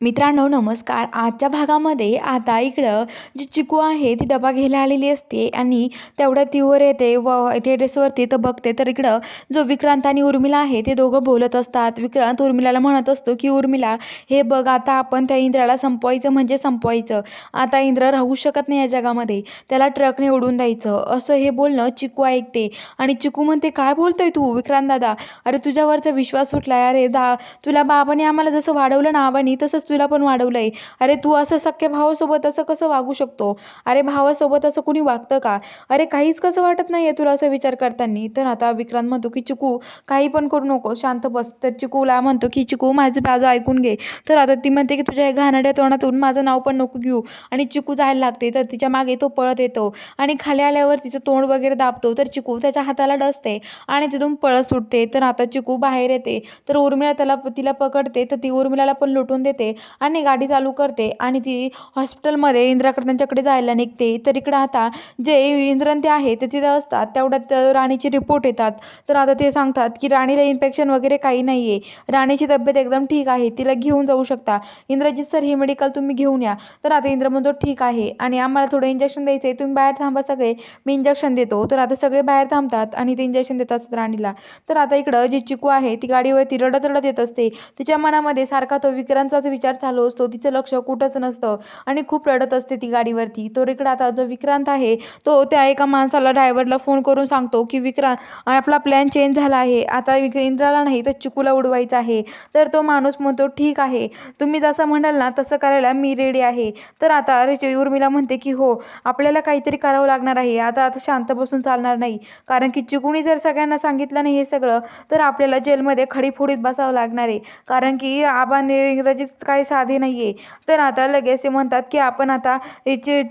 मित्रांनो नमस्कार. आजच्या भागामध्ये आता इकडं जी चिकू आहे ती डबा घ्यायला आलेली असते आणि तेवढ्या तीवर येते व टेरेसवरती तर बघते. तर इकडं जो विक्रांत आणि उर्मिला आहे ते दोघं बोलत असतात. विक्रांत उर्मिलाला म्हणत असतो की उर्मिला हे बघ आता आपण त्या इंद्राला संपवायचं म्हणजे संपवायचं. आता इंद्र राहू शकत नाही या जगामध्ये. त्याला ट्रकने उडून द्यायचं. असं हे बोलणं चिकू ऐकते. आणि चिकू म्हणते काय बोलतोय तू विक्रांत दादा? अरे तुझ्यावरचा विश्वास सुटलाय. अरे दा तुला बाबाने आम्हाला जसं वाढवलं ना आबानी तसंच तुला पण वाढवलं आहे अरे तू असं सख्या भावासोबत असं कसं वागू शकतो? अरे भावासोबत असं कुणी वागतं का? अरे काहीच कसं वाटत नाही आहे तुला असं विचार करताना. तर आता विक्रांत म्हणतो की चिकू काही पण करू नको. शांत बस. तर चिकूला म्हणतो की चिकू माझं बाजू ऐकून घे. तर आता ती म्हणते की तुझ्या घाणड्या तोंडातून माझं नाव पण नको घेऊ. आणि चिकू जायला लागते. तर तिच्यामागे तो पळत येतो. आणि खाली आल्यावर तिचं तोंड वगैरे दाबतो. तर चिकू त्याच्या हाताला डसते आणि तिथून पळत सुटते. तर आता चिकू बाहेर येते. तर उर्मिला त्याला तिला पकडते. तर ती उर्मिलाला पण लुटून देते. आणि गाडी चालू करते आणि ती हॉस्पिटलमध्ये इंद्राकडे त्यांच्याकडे जायला निघते. तर इकडं आता जे इंद्रन ते आहे ते तिथं असतात. तेवढ्यात राणीचे रिपोर्ट येतात. तर आता ते सांगतात की राणीला इन्फेक्शन वगैरे काही नाही आहे राणीची तब्येत एकदम ठीक आहे. तिला घेऊन जाऊ शकता. इंद्रजीत सर हे मेडिकल तुम्ही घेऊन या. तर आता इंद्र म्हणतो ठीक आहे. आणि आम्हाला थोडं इंजेक्शन द्यायचं आहे तुम्ही बाहेर थांबा सगळे. मी इंजेक्शन देतो. तर आता सगळे बाहेर थांबतात आणि ते इंजेक्शन देतात राणीला. तर आता इकडं जी चिकू आहे ती गाडीवरती रडत रडत येत असते. तिच्या मनामध्ये सारखा तो विक्रांचाच विचार चालू असतो. तिचं लक्ष कुठंच नसतं आणि खूप रडत असते ती गाडीवरती. तो इकडं आता जो विक्रांत आहे तो त्या एका माणसाला ड्रायव्हरला फोन करून सांगतो की विक्रांत आपला प्लॅन चेंज झाला आहे. आता विक इंद्राला नाही तर चिकूला उडवायचा आहे. तर तो माणूस म्हणतो ठीक आहे. तुम्ही जसं म्हणाल ना तसं करायला मी रेडी आहे. तर आता अरे उर्मिला म्हणते की हो आपल्याला काहीतरी करावं लागणार आहे. आता आता शांत बसून चालणार नाही. कारण की चिकुणी जर सगळ्यांना सांगितलं नाही हे सगळं तर आपल्याला जेलमध्ये खडीफोडीत बसावं लागणार आहे. कारण की आबाने इंग्रजीत काही साधे नाही आहे तर आता लगेच ते म्हणतात की आपण आता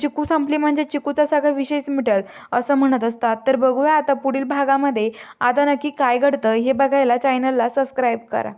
चिकू संपली म्हणजे चिकूचा सगळा विषयच मिटेल असं म्हणत असतात. तर बघूया आता पुढील भागामध्ये आता नक्की काय घडतं हे बघायला चॅनलला सबस्क्राईब करा.